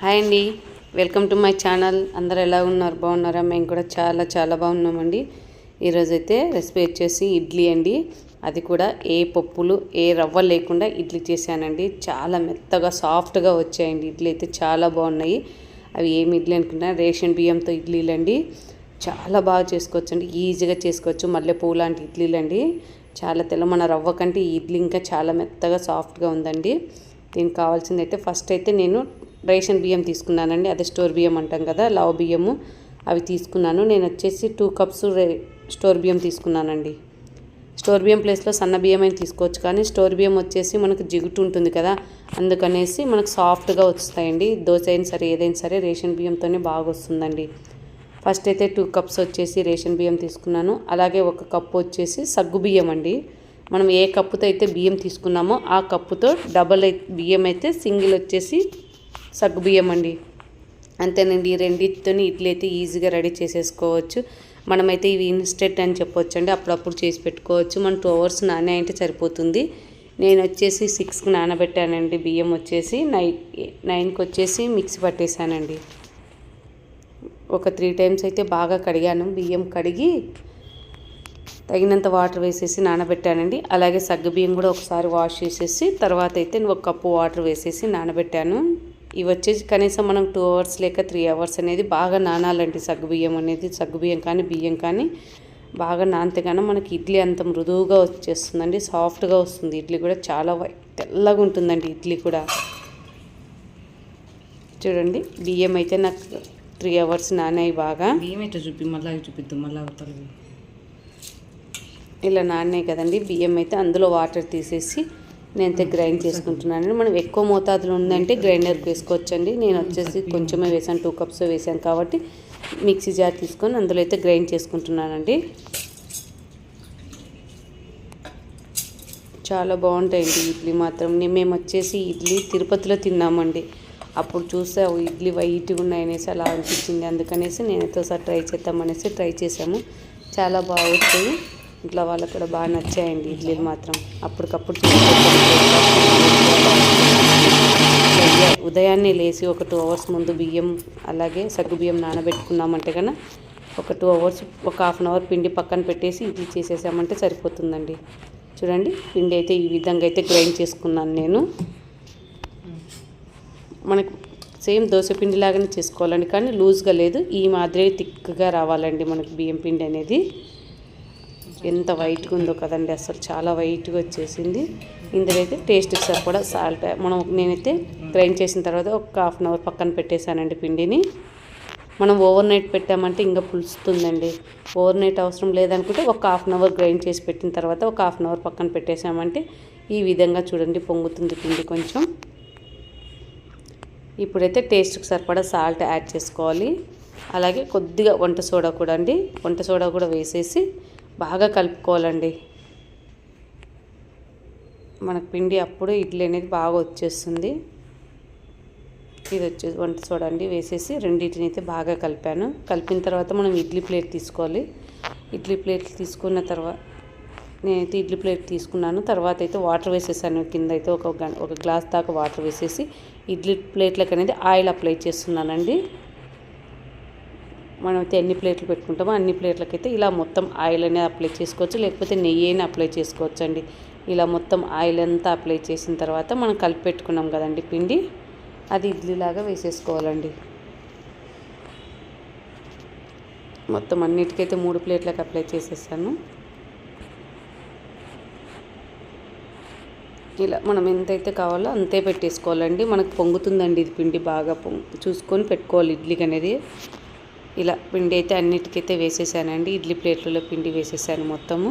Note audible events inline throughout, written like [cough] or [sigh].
Hi అండి. Welcome to my channel అందరు ఎలా ఉన్నారు? బాగున్నారా? మేము కూడా చాలా చాలా బాగున్నామండి. ఈరోజైతే రెసిపీ వచ్చేసి ఇడ్లీ అండి. అది కూడా ఏ పప్పులు ఏ రవ్వ లేకుండా ఇడ్లీ చేశానండి. చాలా మెత్తగా సాఫ్ట్గా వచ్చాయండి. ఇడ్లీ అయితే చాలా బాగున్నాయి. అవి ఏమి ఇడ్లీ అనుకున్నా రేషన్ బియ్యంతో ఇడ్లీలు అండి చాలా బాగా చేసుకోవచ్చు అండి ఈజీగా చేసుకోవచ్చు. మల్లెపూ లాంటి ఇడ్లీలు అండి చాలా తెల్ల మన రవ్వ కంటే ఈ ఇడ్లీ ఇంకా చాలా మెత్తగా సాఫ్ట్గా ఉందండి. దీనికి కావాల్సింది అయితే ఫస్ట్ అయితే నేను రేషన్ బియ్యం తీసుకున్నానండి. అదే స్టోర్ బియ్యం అంటాం కదా లావు బియ్యము. అవి తీసుకున్నాను. నేను వచ్చేసి టూ కప్స్ రే స్టోర్ బియ్యం తీసుకున్నానండి. స్టోర్ బియ్యం ప్లేస్లో సన్న బియ్యం అయినా తీసుకోవచ్చు. కానీ స్టోర్ బియ్యం వచ్చేసి మనకు జిగుటు ఉంటుంది కదా అందుకనేసి మనకు సాఫ్ట్గా వస్తాయండి. దోశ అయినా సరే ఏదైనా సరే రేషన్ బియ్యంతోనే బాగా వస్తుందండి. ఫస్ట్ అయితే టూ కప్స్ వచ్చేసి రేషన్ బియ్యం తీసుకున్నాను. అలాగే ఒక కప్పు వచ్చేసి సగ్గు బియ్యం అండి. మనం ఏ కప్పుతో అయితే బియ్యం తీసుకున్నామో ఆ కప్పుతో డబల్ బియ్యం అయితే సింగిల్ వచ్చేసి సగ్గు బియ్యం అండి. అంతేనండి ఈ రెండింటితోని ఇడ్లీ అయితే ఈజీగా రెడీ చేసేసుకోవచ్చు. మనమైతే ఇవి ఇన్స్టెంట్ అని చెప్పొచ్చు అండి అప్పుడప్పుడు చేసి పెట్టుకోవచ్చు. మనం టూ అవర్స్ నానే అంటే సరిపోతుంది. నేను వచ్చేసి సిక్స్కి నానబెట్టానండి బియ్యం వచ్చేసి. నైన్ నైన్కి వచ్చేసి మిక్సీ పట్టేశానండి ఒక త్రీ టైమ్స్ అయితే బాగా కడిగాను. బియ్యం కడిగి తగినంత వాటర్ వేసేసి నానబెట్టానండి. అలాగే సగ్గు బియ్యం కూడా ఒకసారి వాష్ చేసేసి తర్వాత అయితే ఒక కప్పు వాటర్ వేసేసి నానబెట్టాను. ఇవి వచ్చేసి కనీసం మనం టూ అవర్స్ లేక త్రీ అవర్స్ అనేది బాగా నానాలండి సగ్గు బియ్యం అనేది. సగ్గు బియ్యం కానీ బియ్యం కానీ బాగా నానితే కానీ మనకి ఇడ్లీ అంత మృదువుగా వచ్చేస్తుందండి. సాఫ్ట్గా వస్తుంది. ఇడ్లీ కూడా చాలా తెల్లగా ఉంటుందండి ఇడ్లీ కూడా. చూడండి బియ్యం అయితే నాకు త్రీ అవర్స్ నానాయి బాగా. బియ్యం ఎట్లా చూపి మళ్ళీ చూపిద్దాం మళ్ళీ అవతల ఇలా నాన్నాయి కదండి. బియ్యం అయితే అందులో వాటర్ తీసేసి నేనైతే గ్రైండ్ చేసుకుంటున్నాను. మనం ఎక్కువ మోతాదులో ఉందంటే గ్రైండర్కి వేసుకోవచ్చండి నేను వచ్చేసి కొంచెమే వేసాను టూ కప్స్ వేసాను కాబట్టి మిక్సీ జార్ తీసుకొని అందులో అయితే గ్రైండ్ చేసుకుంటున్నానండి. చాలా బాగుంటాయండి ఇడ్లీ మాత్రం. మేము వచ్చేసి ఇడ్లీ తిరుపతిలో తిన్నామండి. అప్పుడు చూస్తే ఇడ్లీ వైట్గా ఉన్నాయనేసి అలా అనిపించింది. అందుకనేసి నేనైతే ఒకసారి ట్రై చేద్దామనేసి ట్రై చేసాము చాలా బాగుంటుంది ఇంట్లో వాళ్ళకు కూడా బాగా నచ్చాయండి ఇడ్లీలు మాత్రం. అప్పటికప్పుడు [laughs] ఉదయాన్నే లేచి ఒక టూ అవర్స్ ముందు బియ్యం అలాగే సగ్గు బియ్యం నానబెట్టుకున్నామంటే కన్నా ఒక టూ అవర్స్ ఒక హాఫ్ అన్ అవర్ పిండి పక్కన పెట్టేసి ఇడ్లీ చేసేసామంటే సరిపోతుందండి. చూడండి పిండి అయితే ఈ విధంగా అయితే గ్రైండ్ చేసుకున్నాను నేను. మనకు సేమ్ దోశ పిండి లాగానే చేసుకోవాలండి కానీ లూజ్గా లేదు. ఈ మాదిరి థిక్గా రావాలండి మనకు బియ్యం పిండి అనేది. ఎంత వైట్గా ఉందో కదండి అసలు చాలా వైట్గా వచ్చేసింది. ఇందులో అయితే టేస్ట్కి సరిపడా సాల్ట్ మనం నేనైతే గ్రైండ్ చేసిన తర్వాత ఒక హాఫ్ అన్ అవర్ పక్కన పెట్టేశానండి పిండిని. మనం ఓవర్ నైట్ పెట్టామంటే ఇంకా పులుస్తుందండి. ఓవర్ నైట్ అవసరం లేదనుకుంటే ఒక హాఫ్ అన్ అవర్ గ్రైండ్ చేసి పెట్టిన తర్వాత ఒక హాఫ్ అన్ అవర్ పక్కన పెట్టేశామంటే ఈ విధంగా చూడండి పొంగుతుంది పిండి కొంచెం. ఇప్పుడైతే టేస్ట్కి సరిపడా సాల్ట్ యాడ్ చేసుకోవాలి. అలాగే కొద్దిగా వంట సోడా కూడా అండి. వంట సోడా కూడా వేసేసి బాగా కలుపుకోవాలండి. మనకు పిండి అప్పుడు ఇడ్లీ అనేది బాగా వచ్చేస్తుంది. ఇది వచ్చేసి వంట చూడండి అండి వేసేసి రెండింటిని అయితే బాగా కలిపాను. కలిపిన తర్వాత మనం ఇడ్లీ ప్లేట్ తీసుకోవాలి. ఇడ్లీ ప్లేట్ తీసుకున్న తర్వాత నేనైతే ఇడ్లీ ప్లేట్ తీసుకున్నాను. తర్వాత అయితే వాటర్ వేసేసాను. కింద అయితే ఒక ఒక గ్లాస్ దాకా వాటర్ వేసేసి ఇడ్లీ ప్లేట్లకు అనేది ఆయిల్ అప్లై చేస్తున్నానండి. మనం అయితే ఎన్ని ప్లేట్లు పెట్టుకుంటామో అన్ని ప్లేట్లకైతే ఇలా మొత్తం ఆయిల్ అనేది అప్లై చేసుకోవచ్చు. లేకపోతే నెయ్యి అయినా అప్లై చేసుకోవచ్చు అండి ఇలా మొత్తం ఆయిల్ అంతా అప్లై చేసిన తర్వాత మనం కలిపి పెట్టుకున్నాం కదండి పిండి. అది ఇడ్లీలాగా వేసేసుకోవాలండి. మొత్తం అన్నిటికైతే మూడు ప్లేట్లకు అప్లై చేసేసాను. ఇలా మనం ఎంతైతే కావాలో అంతే పెట్టేసుకోవాలండి. మనకు పొంగుతుందండి ఇది పిండి బాగా పొంగు చూసుకొని పెట్టుకోవాలి. ఇడ్లీకి అనేది ఇలా పిండి అయితే అన్నిటికైతే వేసేసానండి. ఇడ్లీ ప్లేట్లలో పిండి వేసేసాను మొత్తము.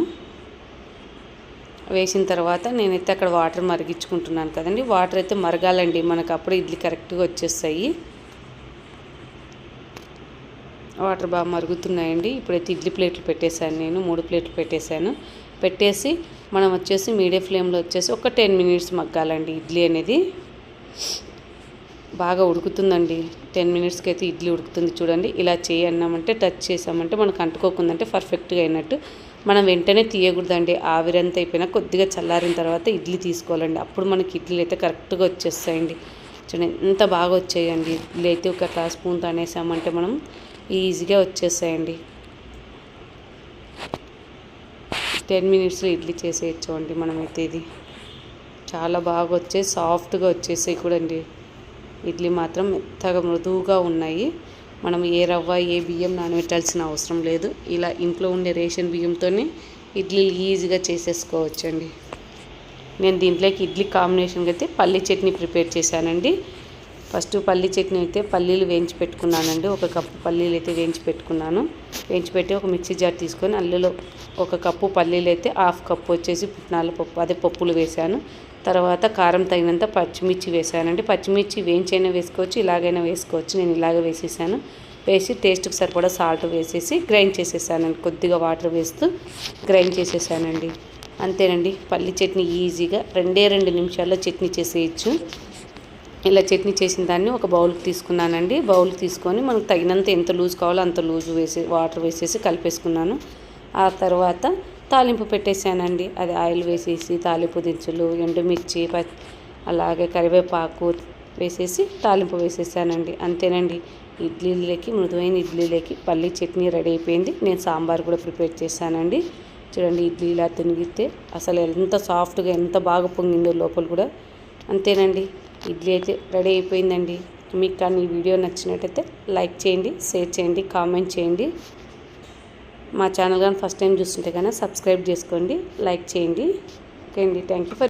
వేసిన తర్వాత నేనైతే అక్కడ వాటర్ మరిగించుకుంటున్నాను కదండి. వాటర్ అయితే మరగాలండి. మనకు అప్పుడు ఇడ్లీ కరెక్ట్గా వచ్చేస్తాయి. వాటర్ బాగా మరుగుతున్నాయండి. ఇప్పుడైతే ఇడ్లీ ప్లేట్లు పెట్టేశాను నేను. మూడు ప్లేట్లు పెట్టేశాను. పెట్టేసి మనం వచ్చేసి మీడియం ఫ్లేమ్లో వచ్చేసి ఒక టెన్ మినిట్స్ మగ్గాలండి ఇడ్లీ అనేది. బాగా ఉడుకుతుందండి. టెన్ మినిట్స్కి అయితే ఇడ్లీ ఉడుకుతుంది చూడండి. ఇలా చేయన్నామంటే టచ్ చేసామంటే మనకు అంటుకోకుందంటే పర్ఫెక్ట్గా అయినట్టు. మనం వెంటనే తీయకూడదండి. ఆవిరంతా అయిపోయినా కొద్దిగా చల్లారిన తర్వాత ఇడ్లీ తీసుకోవాలండి. అప్పుడు మనకి ఇడ్లీలు అయితే కరెక్ట్గా వచ్చేస్తాయండి. చూడండి ఎంత బాగా వచ్చాయండి. ఇడ్లీ అయితే ఒక స్పూన్తో అనేసామంటే మనం ఈజీగా వచ్చేస్తాయండి. టెన్ మినిట్స్లో ఇడ్లీ చేసేయచ్చు అండి మనమైతే ఇది. చాలా బాగా వచ్చాయి. సాఫ్ట్గా వచ్చేసాయి కూడా అండి ఇడ్లీ మాత్రం మెత్తగా మృదువుగా ఉన్నాయి. మనం ఏ రవ్వ ఏ బియ్యం నానబెట్టాల్సిన అవసరం లేదు. ఇలా ఇంట్లో ఉండే రేషన్ బియ్యంతోనే ఇడ్లీలు ఈజీగా చేసేసుకోవచ్చండి. నేను దీంట్లోకి ఇడ్లీ కాంబినేషన్కి అయితే పల్లి చట్నీ ప్రిపేర్ చేశానండి. ఫస్ట్ పల్లి చట్నీ అయితే పల్లీలు వేయించి పెట్టుకున్నానండి. ఒక కప్పు పల్లీలు అయితే వేయించి పెట్టుకున్నాను. వేయించి పెట్టి ఒక మిక్సీ జార్ తీసుకొని అందులో ఒక కప్పు పల్లీలు అయితే హాఫ్ కప్పు వచ్చేసి పుట్నాల పప్పు అదే పప్పులు వేశాను. తర్వాత కారం తగినంత పచ్చిమిర్చి వేసానండి. పచ్చిమిర్చి వేయించైనా వేసుకోవచ్చు ఇలాగైనా వేసుకోవచ్చు. నేను ఇలాగ వేసేసాను. వేసి టేస్ట్కి సరిపడా సాల్ట్ వేసేసి గ్రైండ్ చేసేసానండి. కొద్దిగా వాటర్ వేస్తూ గ్రైండ్ చేసేసానండి. అంతేనండి. పల్లి చట్నీ ఈజీగా రెండే రెండు నిమిషాల్లో చట్నీ చేసేయచ్చు. ఇలా చట్నీ చేసిన దాన్ని ఒక బౌల్కి తీసుకున్నానండి. బౌల్ తీసుకొని మనకు తగినంత ఎంత లూజ్ కావాలో అంత లూజ్ వేసి వాటర్ వేసేసి కలిపేసుకున్నాను. ఆ తర్వాత తాలింపు పెట్టేశానండి. అది ఆయిల్ వేసేసి తాలింపు దినుసులు ఎండుమిర్చి ప అలాగే కరివేపాకు వేసేసి తాలింపు వేసేసానండి. అంతేనండి. ఇడ్లీలకి మృదువైన ఇడ్లీలకి పల్లి చట్నీ రెడీ అయిపోయింది. నేను సాంబార్ కూడా ప్రిపేర్ చేశానండి. చూడండి ఇడ్లీ ఇలా తినిగితే అసలు ఎంత సాఫ్ట్గా ఎంత బాగా పొంగిందో లోపల కూడా. అంతేనండి. ఇడ్లీ అయితే రెడీ అయిపోయిందండి. మీకు కానీ ఈ వీడియో నచ్చినట్టయితే లైక్ చేయండి షేర్ చేయండి కామెంట్ చేయండి. మా ఛానల్ కానీ ఫస్ట్ టైం చూస్తుంటే కానీ సబ్స్క్రైబ్ చేసుకోండి లైక్ చేయండి. ఓకే అండి థ్యాంక్ యూ ఫర్